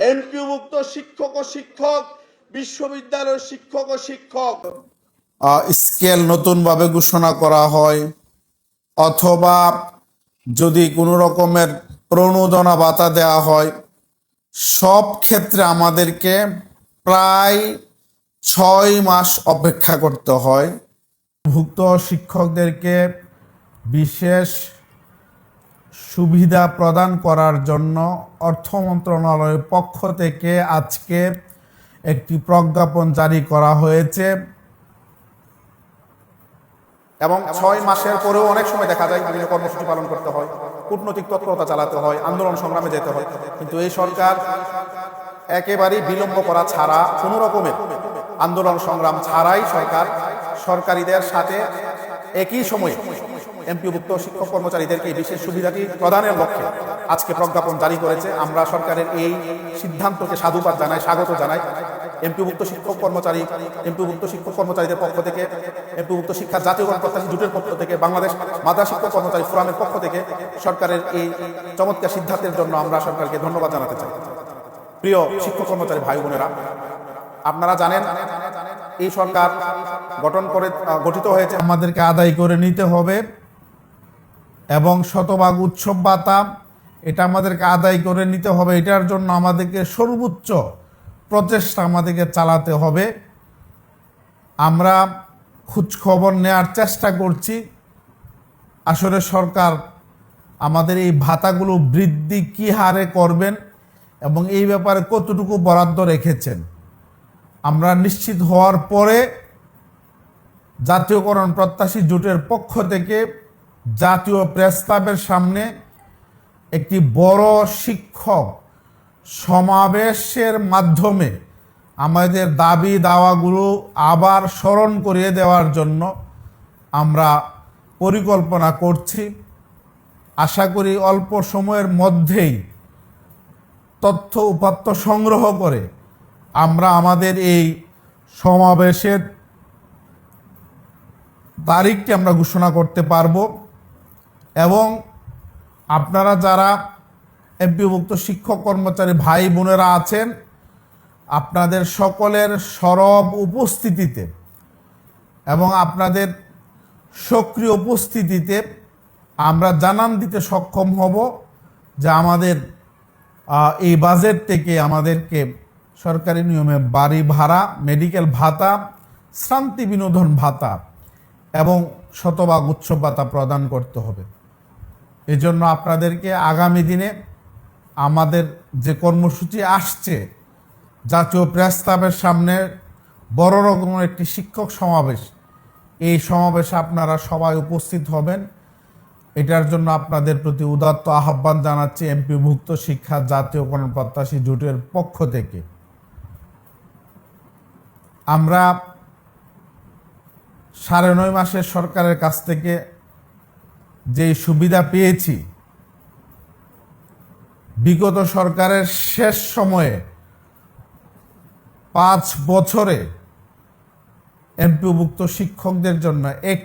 এমপিভুক্ত শিক্ষক ও শিক্ষক বিশ্ববিদ্যালয়ের শিক্ষক ও শিক্ষক। স্কেল নতুনভাবে ঘোষণা করা হয় অথবা যদি কোনো রকমের প্রণোদনা ভাতা দেওয়া হয় সব ক্ষেত্রে আমাদেরকে প্রায় ছয় মাস অপেক্ষা করতে হয়। ভুক্ত শিক্ষকদেরকে বিশেষ সুবিধা প্রদান করার জন্য অর্থ মন্ত্রণালয়ের পক্ষ থেকে আজকে একটি প্রজ্ঞাপন জারি করা হয়েছে। এবং ছয় মাসের পরেও অনেক সময় দেখা যায় বিভিন্ন কর্মসূচি পালন করতে হয়, কূটনৈতিক তৎপরতা চালাতে হয়, আন্দোলন সংগ্রামে যেতে হয়। কিন্তু এই সরকার একেবারেই বিলম্ব করা ছাড়া কোনো রকমের আন্দোলন সংগ্রাম ছাড়াই সরকার সরকারিদের সাথে একই সময়ে এমপিভুক্ত শিক্ষক কর্মচারীদেরকে এই বিশেষ সুবিধাটি প্রদানের লক্ষ্যে আজকে প্রজ্ঞাপন জারি করেছে। আমরা সরকারের এই সিদ্ধান্তকে সাধুবাদ জানাই, স্বাগত জানাই। এমপিভুক্ত শিক্ষক কর্মচারী এমপিভুক্ত শিক্ষক কর্মচারীদের পক্ষ থেকে এমপিভুক্ত শিক্ষা জাতীয়করণ প্রত্যাশী জোটের পক্ষ থেকে, বাংলাদেশ মাদ্রাসা শিক্ষক কর্মচারী ফোরামের পক্ষ থেকে সরকারের এই চমৎকার সিদ্ধান্তের জন্য আমরা সরকারকে ধন্যবাদ জানাতে চাই। প্রিয় শিক্ষক কর্মচারী ভাই বোনেরা, আপনারা জানেন, এই সরকার গঠন করে গঠিত হয়েছে। আমাদেরকে আদায় করে নিতে হবে। এবং শতভাগ উৎসব ভাতা এটা আমাদেরকে আদায় করে নিতে হবে। এটার জন্য আমাদেরকে সর্বোচ্চ প্রচেষ্টা আমাদেরকে চালাতে হবে। আমরা খোঁজখবর নেওয়ার চেষ্টা করছি। আসলে সরকার আমাদের এই ভাতাগুলো বৃদ্ধি কী হারে করবেন এবং এই ব্যাপারে কতটুকু বরাদ্দ রেখেছেন? আমরা নিশ্চিত হওয়ার পরে জাতীয়করণ প্রত্যাশী জোটের পক্ষ থেকে জাতীয় প্রেস ক্লাবের সামনে একটি বড় শিক্ষক সমাবেশের মাধ্যমে আমাদের দাবি দাওয়াগুলো আবার স্মরণ করিয়ে দেওয়ার জন্য আমরা পরিকল্পনা করছি। আশা করি অল্প সময়ের মধ্যেই তথ্য উপাত্ত সংগ্রহ করে আমরা আমাদের এই সমাবেশের তারিখটি আমরা ঘোষণা করতে পারব। এবং আপনারা যারা এমপিভুক্ত শিক্ষক কর্মচারী ভাই বোনেরা আছেন, আপনাদের সকলের সরব উপস্থিতিতে এবং আপনাদের সক্রিয় উপস্থিতিতে আমরা জানান দিতে সক্ষম হব যে আমাদের এই বাজেট থেকে আমাদেরকে সরকারি নিয়মে বাড়ি ভাড়া, মেডিকেল ভাতা, শ্রান্তি বিনোদন ভাতা এবং শতভাগ উৎসব ভাতা প্রদান করতে হবে। এজন্য আপনাদেরকে আগামী দিনে আমাদের যে কর্মসূচি আসছে, জাতীয় প্রেস ক্লাবের সামনে বড় রকমের একটি শিক্ষক সমাবেশ, এই সমাবেশে আপনারা সবাই উপস্থিত হবেন। এটার জন্য আপনাদের প্রতি উদাত্ত আহ্বান জানাচ্ছি এমপিভুক্ত শিক্ষা জাতীয়করণ প্রত্যাশী জোটের পক্ষ থেকে। আমরা সাড়ে নয় মাসের সরকারের কাছ থেকে যে সুবিধা পেয়েছি বিগত সরকারের শেষ সময়ে পাঁচ বছরে এমপিভুক্ত শিক্ষকদের জন্য এক